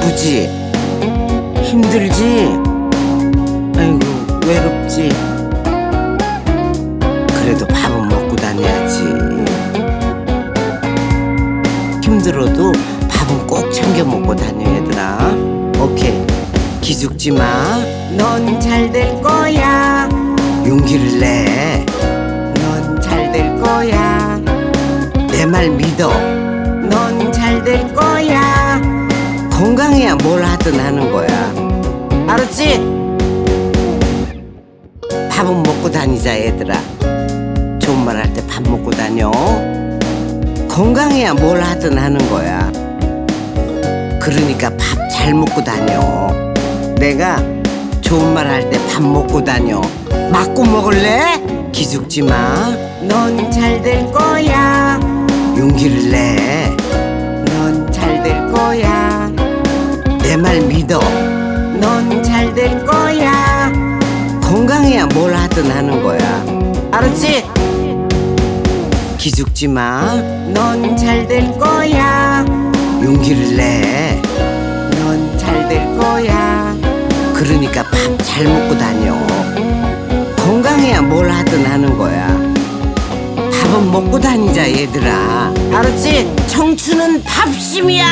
바쁘지? 힘들지? 아이고 외롭지? 그래도 밥은 먹고 다녀야지. 힘들어도 밥은 꼭 챙겨 먹고 다녀 얘들아 오케이. 기죽지 마 넌 잘 될 거야. 용기를 내 넌 잘 될 거야. 내 말 믿어 건강해야 뭘 하든 하는 거야. 알았지? 밥은 먹고 다니자 얘들아. 좋은 말 할 때 밥 먹고 다녀. 건강해야 뭘 하든 하는 거야. 그러니까 밥 잘 먹고 다녀. 내가 좋은 말 할 때 밥 먹고 다녀. 맞고 먹을래? 기죽지 마 넌 잘 될 거야. 용기를 내 내 말 믿어. 넌 잘 될 거야. 건강해야 뭘 하든 하는 거야. 알았지? 기죽지 마 넌 잘 될 거야. 용기를 내 넌 잘 될 거야. 그러니까 밥 잘 먹고 다녀. 건강해야 뭘 하든 하는 거야. 밥은 먹고 다니자 얘들아. 알았지? 청춘은 밥심이야